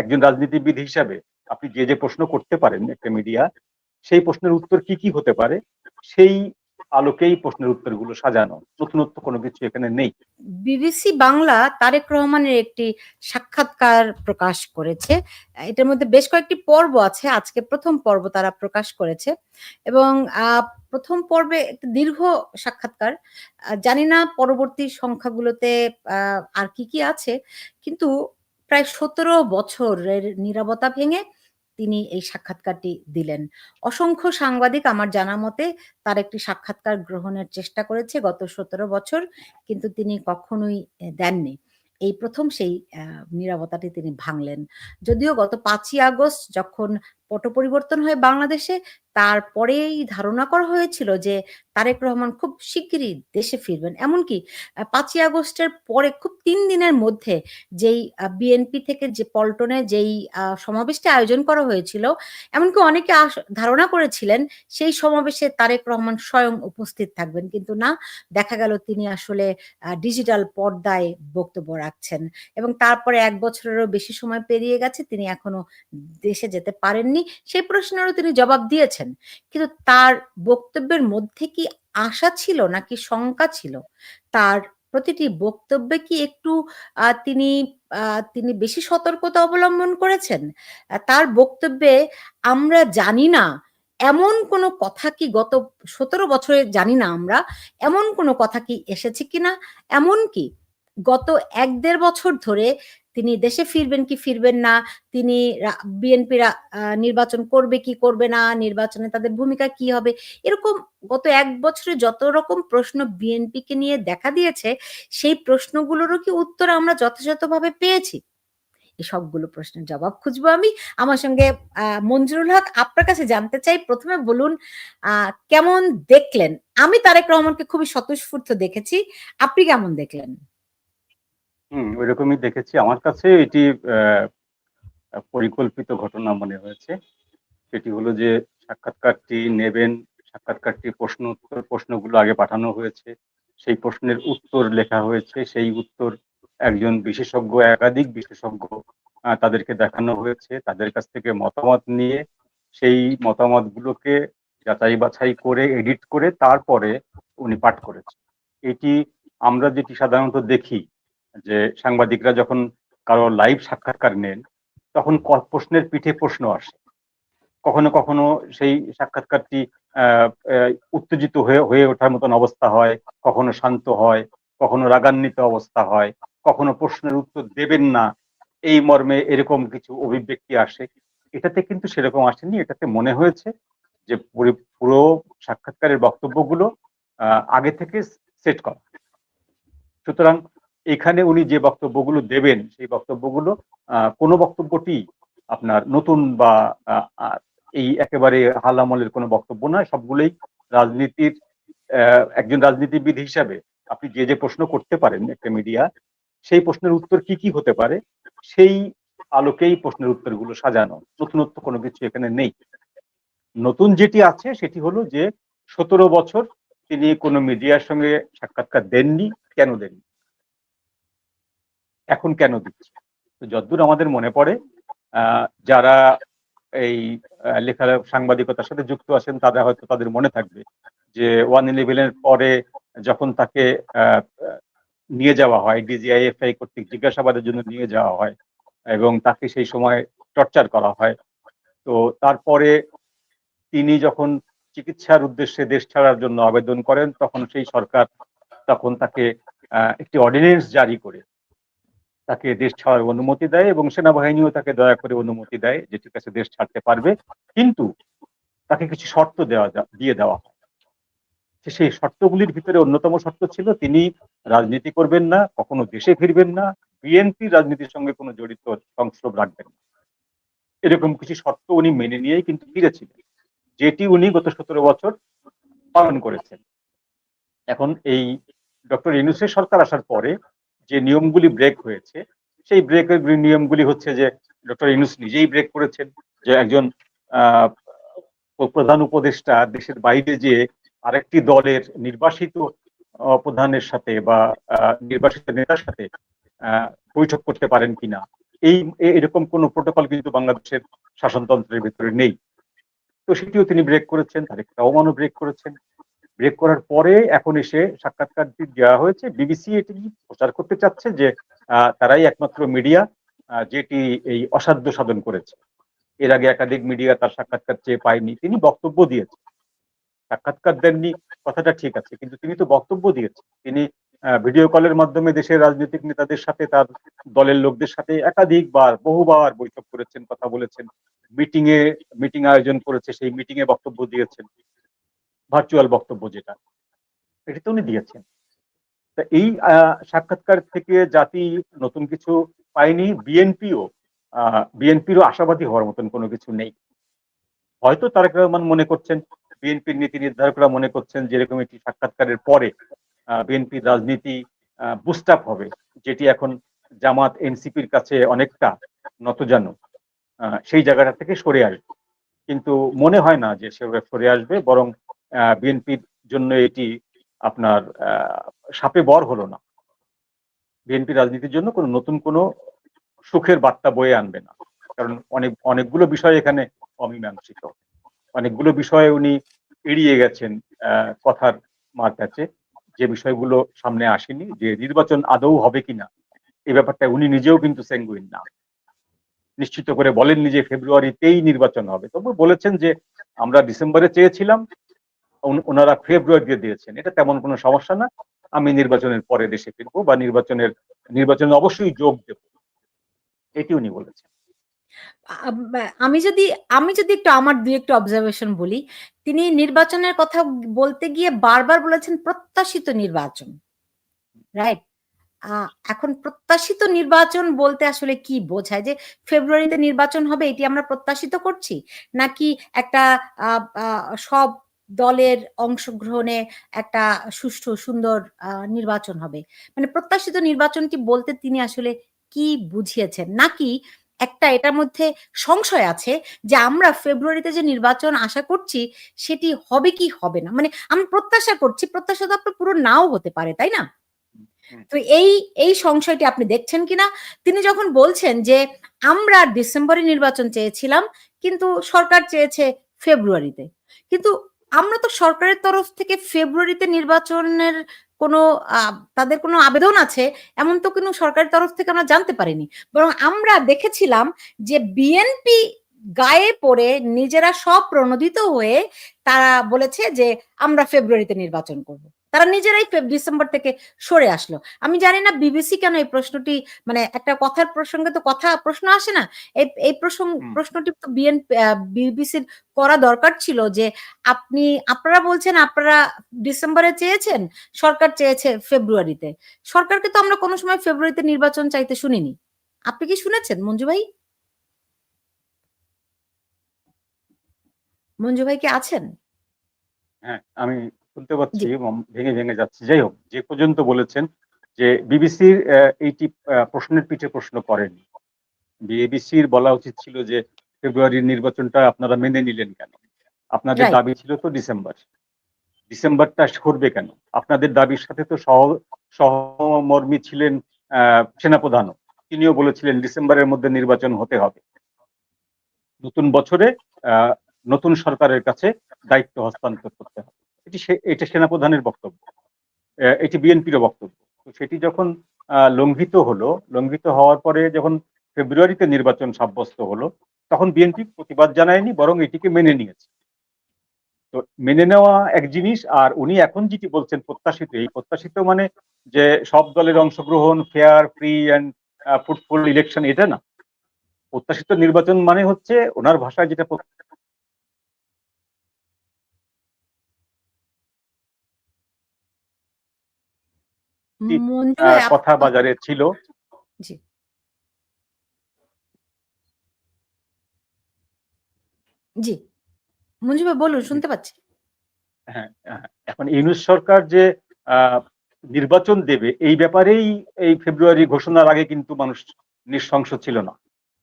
একজন রাজনীতিবিদ হিসাবে আপনি যে যে প্রশ্ন করতে পারেন একটা মিডিয়া সেই প্রশ্নের উত্তর কি কি হতে পারে? সেই আলোকেই প্রশ্নের উত্তরগুলো সাজানো। নতুনত্ব কোনো কিছু এখানে নেই। বিবিসি বাংলা তারেক রহমানের একটি সাক্ষাৎকার প্রকাশ করেছে। এটার মধ্যে বেশ কয়েকটি পর্ব আছে। আজকে প্রথম পর্ব তারা প্রকাশ করেছে। এবং প্রথম পর্বে একটি দীর্ঘ সাক্ষাৎকার। জানি না পরবর্তী সংখ্যাগুলোতে আর কি কি আছে। কিন্তু প্রায় সতেরো বছরের নিরবতা ভেঙে তিনি এই সাক্ষাৎকারটি দিলেন। অসংখ্য সাংবাদিক আমার জানা মতে তার একটি সাক্ষাৎকার গ্রহণের চেষ্টা করেছে গত সতেরো বছর, কিন্তু তিনি কখনোই দেননি। এই প্রথম সেই নিরাপত্তাটি তিনি ভাঙলেন। যদিও গত পাঁচই আগস্ট যখন পট পরিবর্তন হয় বাংলাদেশে। তারপরেই ধারণা করা হয়েছিল যে তারেক রহমান খুব শিগগিরই দেশে ফিরবেন। এমনকি পাঁচই আগস্টের পরে খুব তিন দিনের মধ্যে যেই বিএনপি থেকে যে পল্টনে যেই সমাবেশটি আয়োজন করা হয়েছিল, এমনকি অনেকে ধারণা করেছিলেন সেই সমাবেশে তারেক রহমান স্বয়ং উপস্থিত থাকবেন। কিন্তু না, দেখা গেল তিনি আসলে ডিজিটাল পর্দায় বক্তব্য রাখছেন। এবং তারপরে এক বছরেরও বেশি সময় পেরিয়ে গেছে, তিনি এখনও দেশে যেতে পারেননি। সেই প্রশ্নেরও তিনি জবাব দিয়েছেন। কিন্তু তার বক্তব্যের মধ্যে কি আশা ছিল নাকি শঙ্কা ছিল? তার প্রতিটি বক্তব্যে কি একটু তিনি তিনি বেশি সতর্কতা অবলম্বন করেছেন? তার বক্তব্যে আমরা জানি না, এমন কোনো কথা কি গত সতেরো বছরে জানি না আমরা, এমন কোনো কথা কি এসেছে কিনা, এমন কি গত এক দেড় বছর ধরে তিনি দেশে ফিরবেন কি ফিরবেন না, তিনি বিএনপি নির্বাচন করবে কি করবে না, নির্বাচনে তাদের ভূমিকা কি হবে, এরকম গত এক বছরে যত রকম প্রশ্ন বিএনপি কে নিয়ে দেখা দিয়েছে, সেই প্রশ্নগুলোরও কি উত্তর আমরা যথাযথভাবে পেয়েছি? সবগুলো প্রশ্নের জবাব খুঁজবো আমি। আমার সঙ্গে মঞ্জুরুল হক, আপনার কাছে জানতে চাই, প্রথমে বলুন কেমন দেখলেন? আমি তারেক রহমানকে খুবই স্বতঃস্ফূর্ত দেখেছি, আপনি কেমন দেখলেন? হুম, ওইরকমই দেখেছি। আমার কাছে এটি পরিকল্পিত ঘটনা মনে হয়েছে। সেটি হলো যে সাক্ষাৎকারটি নেবেন সাক্ষাৎকারটি প্রশ্ন উত্তর, প্রশ্নগুলো আগে পাঠানো হয়েছে। সেই প্রশ্নের উত্তর লেখা হয়েছে। সেই উত্তর একজন বিশেষজ্ঞ, একাধিক বিশেষজ্ঞ তাদেরকে দেখানো হয়েছে। তাদের কাছ থেকে মতামত নিয়ে সেই মতামতগুলোকে যাচাই বাছাই করে, এডিট করে তারপরে উনি পাঠ করেছেন। এটি আমরা যেটি সাধারণত দেখি যে সাংবাদিকরা যখন কারও লাইভ সাক্ষাৎকার নেন, তখন প্রশ্নের পিঠে প্রশ্ন আসে। কখনো কখনো সেই সাক্ষাৎকারটি উত্তেজিত হয়ে হয়ে ওঠার মতন অবস্থা হয়, কখনো শান্ত হয়, কখনো রাগান্বিত অবস্থা হয়, কখনো প্রশ্নের উত্তর দেবেন না। এই মর্মে এরকম কিছু অভিব্যক্তি আসে। এটাতে কিন্তু সেরকম আসেনি, এটাতে মনে হয়েছে যে পুরি- সাক্ষাৎকারের বক্তব্যগুলো আগে থেকে সেট করা। সুতরাং এখানে উনি যে বক্তব্যগুলো দেবেন, সেই বক্তব্যগুলো কোনো বক্তব্যটি আপনার নতুন বা এই একেবারে হালামলের কোনো বক্তব্য নয়, সবগুলোই রাজনীতির একজন রাজনীতিবিদ হিসাবে আপনি যে যে প্রশ্ন করতে পারেন একটা মিডিয়া, সেই প্রশ্নের উত্তর কি কি হতে পারে, সেই আলোকেই প্রশ্নের উত্তরগুলো সাজানো। নতুনত্ব কোনো কিছু এখানে নেই। নতুন যেটি আছে সেটি হলো যে, সতেরো বছর তিনি কোনো মিডিয়ার সঙ্গে সাক্ষাৎকার দেননি, কেন দেননি? এখন কেন দিচ্ছে? তো যদ্দূর আমাদের মনে পড়ে যারা এই লেখা সাংবাদিকতার সাথে যুক্ত আছেন, তারা হয়তো তাদের মনে থাকবে যে ওয়ান ইলেভেনের পরে যখন তাকে নিয়ে যাওয়া হয়, ডিজিআইএফআই কর্তৃক জিজ্ঞাসাবাদের জন্য নিয়ে যাওয়া হয় এবং তাকে সেই সময় টর্চার করা হয়, তো তারপরে তিনি যখন চিকিৎসার উদ্দেশ্যে দেশ ছাড়ার জন্য আবেদন করেন, তখন সেই সরকার তখন তাকে একটি অর্ডিন্যান্স জারি করে তাকে দেশ ছাড়ার অনুমতি দেয় এবং সেনাবাহিনীও তাকে দয়া করে অনুমতি দেয় যে ঠিক আছে, দেশ ছাড়তে পারবে। কিন্তু তাকে কিছু শর্ত দেওয়া দিয়ে দেওয়া হয়। সেই শর্তগুলির ভিতরে অন্যতম শর্ত ছিল, তিনি রাজনীতি করবেন না, কখনো দেশে ফিরবেন না, বিএনপি রাজনীতির সঙ্গে কোনো জড়িত সংস্রব রাখবেন না। এরকম কিছু শর্ত উনি মেনে নিয়েই কিন্তু ফিরেছিলেন, যেটি উনি গত সতেরো বছর পালন করেছেন। এখন এই ডক্টর ইউনুসের সরকার আসার পরে যে নিয়মগুলি ব্রেক হয়েছে, সেই ব্রেকের নিয়মগুলি হচ্ছে যে ডক্টর ইউনুস নিজেই ব্রেক করেছেন যে একজন প্রধান উপদেষ্টা দেশের বাইরে যে আরেকটি দলের নির্বাসিত প্রধানের সাথে বা নির্বাসিত নেতার সাথে বৈঠক করতে পারেন কিনা। এই এরকম কোনো প্রোটোকল কিন্তু বাংলাদেশের শাসনতন্ত্রের ভিতরে নেই। তো সেটিও তিনি ব্রেক করেছেন তারেক রহমানও ব্রেক করেছেন। ব্রেক করার পরে এখন এসে সাক্ষাৎকারটি দেওয়া হয়েছে। বিবিসি এটি প্রচার করতে চাচ্ছে যে তারাই একমাত্র মিডিয়া যেটি এই অসাধ্য সাধন করেছে। এর আগে একাধিক মিডিয়া তার সাক্ষাৎকার চেয়ে পায়নি। তিনি বক্তব্য দিয়েছেন। সাক্ষাৎকার দেননি, কথাটা ঠিক আছে, কিন্তু তিনি তো বক্তব্য দিয়েছেন। তিনি ভিডিও কলের মাধ্যমে দেশের রাজনৈতিক নেতাদের সাথে, তার দলের লোকদের সাথে একাধিকবার, বহুবার বৈঠক করেছেন, কথা বলেছেন। মিটিং এ মিটিং আয়োজন করেছে, সেই মিটিং এ বক্তব্য দিয়েছেন। ভার্চুয়াল বক্তব্য যেটা, এটি তো উনি দিয়েছেন। তা এই সাক্ষাৎকার থেকে জাতি নতুন কিছু পায়নি, বিএনপিও বিএনপিরও আশাবাদী হওয়ার মতন কোনো কিছু নেই। হয়তো তারেক রহমান মনে করছেন, বিএনপির নীতি নির্ধারকরা মনে করছেন যে এরকম একটি সাক্ষাৎকারের পরে বিএনপির রাজনীতি বুস্ট আপ হবে, যেটি এখন জামাত এনসিপির কাছে অনেকটা নতজানু সেই জায়গাটা থেকে সরে আসবে। কিন্তু মনে হয় না যে সেভাবে সরে আসবে, বরং বিএনপির জন্য এটি আপনার সাপে বর হলো না। বিএনপি রাজনীতির জন্য কোনো নতুন কোনো সুখের বার্তা বয়ে আনবে না। কারণ অনেক, অনেকগুলো বিষয় এখানে অমীমাংসিত। অনেকগুলো বিষয়ে উনি এড়িয়ে গেছেন কথার মার কাছে। যে বিষয়গুলো সামনে আসেনি, যে নির্বাচন আদৌ হবে কিনা এই ব্যাপারটা উনি নিজেও কিন্তু সেঙ্গুইন না। নিশ্চিত করে বলেননি যে ফেব্রুয়ারিতেই নির্বাচন হবে। তবু বলেছেন যে আমরা ডিসেম্বরে চেয়েছিলাম ওনারা ফেব্রুয়ারি দিয়ে দিয়েছেন। এটা তেমন কোনো সমস্যা না। আমি নির্বাচনের পরে দেশে ফিরবো বা নির্বাচনের, নির্বাচনে অবশ্যই যোগ দেব। এটি উনি বলেছেন। আমি যদি আমি যদি একটু আমার দুই একটু অবজারভেশন বলি, তিনি নির্বাচনের কথা বলতে গিয়ে বারবার বলেছেন প্রত্যাশিত নির্বাচন রাইট এখন প্রত্যাশিত নির্বাচন বলতে আসলে কি বোঝায়? যে ফেব্রুয়ারিতে নির্বাচন হবে, এটি আমরা প্রত্যাশিত করছি? নাকি একটা সব দলের অংশগ্রহণে একটা সুষ্ঠু সুন্দর আহ, নির্বাচন হবে। মানে প্রত্যাশিত নির্বাচনটি বলতে তিনি আসলে কি বুঝিয়েছেন? নাকি একটা এটার মধ্যে সংশয় আছে যে আমরা ফেব্রুয়ারিতে যে নির্বাচন আশা করছি সেটি হবে কি হবে না? মানে আমি প্রত্যাশা করছি প্রত্যাশা তো আপনার পুরো নাও হতে পারে তাই না? তো এই এই সংশয়টি আপনি দেখছেন কিনা? তিনি যখন বলছেন যে আমরা ডিসেম্বরে নির্বাচন চেয়েছিলাম কিন্তু সরকার চেয়েছে ফেব্রুয়ারিতে। কিন্তু আমরা তো সরকারের তরফ থেকে ফেব্রুয়ারিতে নির্বাচনের কোনো তাদের কোনো আবেদন আছে, এমন তো কোনো সরকারের তরফ থেকে আমরা জানতে পারিনি। বরং আমরা দেখেছিলাম যে বিএনপি গায়ে পড়ে নিজেরা সব প্রণোদিত হয়ে তারা বলেছে যে আমরা ফেব্রুয়ারিতে নির্বাচন করব। তারা নিজেরাই ডিসেম্বর থেকে সরে আসলো। আমি জানি না বিবিসি কেন এই প্রশ্নটি মানে একটা কথার প্রসঙ্গে তো কথা প্রশ্ন আসে না। এই এই প্রসঙ্গ প্রশ্নটি তো বিএনপি বিবিসির করা দরকার ছিল যে আপনি আপনারা বলছেন আপনারা ডিসেম্বরে চেয়েছেন সরকার চেয়েছে ফেব্রুয়ারিতে। সরকারকে তো আমরা কোনো সময় ফেব্রুয়ারিতে নির্বাচন চাইতে শুনিনি। আপনি কি শুনেছেন মঞ্জু ভাই? মঞ্জু ভাই কি আছেন? হ্যাঁ আমি শুনতে পাচ্ছি ভেঙে ভেঙে যাচ্ছে। যাই হোক যে পর্যন্ত বলেছেন যে বিবিসির এইটি প্রশ্নের পিঠে প্রশ্ন করেনি। বিবিসির বলা উচিত ছিল যে ফেব্রুয়ারির নির্বাচনটা আপনারা মেনে নিলেন কেন? আপনাদের দাবি ছিল তো ডিসেম্বর। ডিসেম্বরটা করবে কেন? আপনাদের দাবির সাথে তো সহ সহমর্মী ছিলেন আহ, সেনাপ্রধানও। তিনিও বলেছিলেন ডিসেম্বরের মধ্যে নির্বাচন হতে হবে। নতুন বছরে আহ, নতুন সরকারের কাছে দায়িত্ব হস্তান্তর করতে হবে। এটি এটা সেনাপ্রধানের বক্তব্য। এটি বিএনপির বক্তব্য। তো সেটি যখন লঙ্ঘিত হলো, লঙ্ঘিত হওয়ার পরে যখন ফেব্রুয়ারিতে নির্বাচন সাব্যস্ত হলো, তখন বিএনপি প্রতিবাদ জানায়নি, বরং এটিকে মেনে নিয়েছে। তো মেনে নেওয়া এক জিনিস, আর উনি এখন যেটি বলছেন প্রত্যাশিত, এই প্রত্যাশিত মানে যে সব দলের অংশগ্রহণ, fair, free and fruitful election, এটা না। প্রত্যাশিত নির্বাচন মানে হচ্ছে ওনার ভাষায় যেটা আপ- কথা বাজারে ছিল। জি। জি। মঞ্জু ভাই বলুন শুনতে পাচ্ছি। হ্যাঁ হ্যাঁ, এখন ইউনুস সরকার যে নির্বাচন দেবে এই ব্যাপারেই এই ফেব্রুয়ারি ঘোষণার আগে কিন্তু মানুষ নিঃসংশ ছিল না।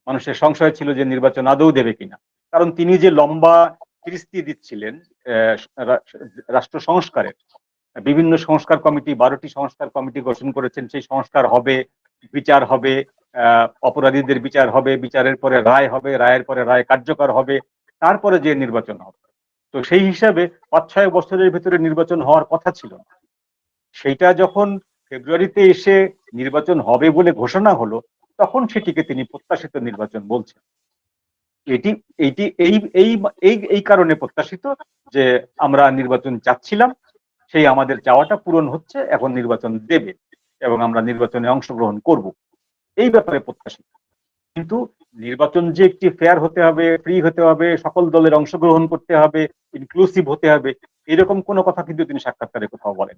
মানুষের সংশয় ছিল যে নির্বাচন আদৌ দেবে কিনা। কারণ তিনি যে লম্বা ফিরিস্তি দিচ্ছিলেন আহ, রাষ্ট্র সংস্কারের বিভিন্ন সংস্কার কমিটি, বারোটি সংস্কার কমিটি গঠন করেছেন। সেই সংস্কার হবে, বিচার হবে অপরাধীদের বিচার হবে, বিচারের পরে রায় হবে, রায়ের পরে রায় কার্যকর হবে, তারপরে যে নির্বাচন হবে। তো সেই হিসাবে পাঁচ, ছয় বছরের ভিতরে নির্বাচন হওয়ার কথা ছিল না। সেইটা যখন ফেব্রুয়ারিতে এসে নির্বাচন হবে বলে ঘোষণা হলো, তখন সেটিকে তিনি প্রত্যাশিত নির্বাচন বলছেন। এটি এই এই এই এই কারণে প্রত্যাশিত যে আমরা নির্বাচন চাচ্ছিলাম সেই আমাদের চাওয়াটা পূরণ হচ্ছে, এখন নির্বাচন দেবে এবং আমরা নির্বাচনে অংশগ্রহণ করব এই ব্যাপারে প্রত্যাশিত কিন্তু নির্বাচন যে একটি ফেয়ার হতে হবে ফ্রি হতে হবে, সকল দলের অংশগ্রহণ করতে হবে ইনক্লুসিভ হতে হবে, এরকম কোনো কথা কিন্তু তিনি সাক্ষাৎকারে কোথাও বলেন।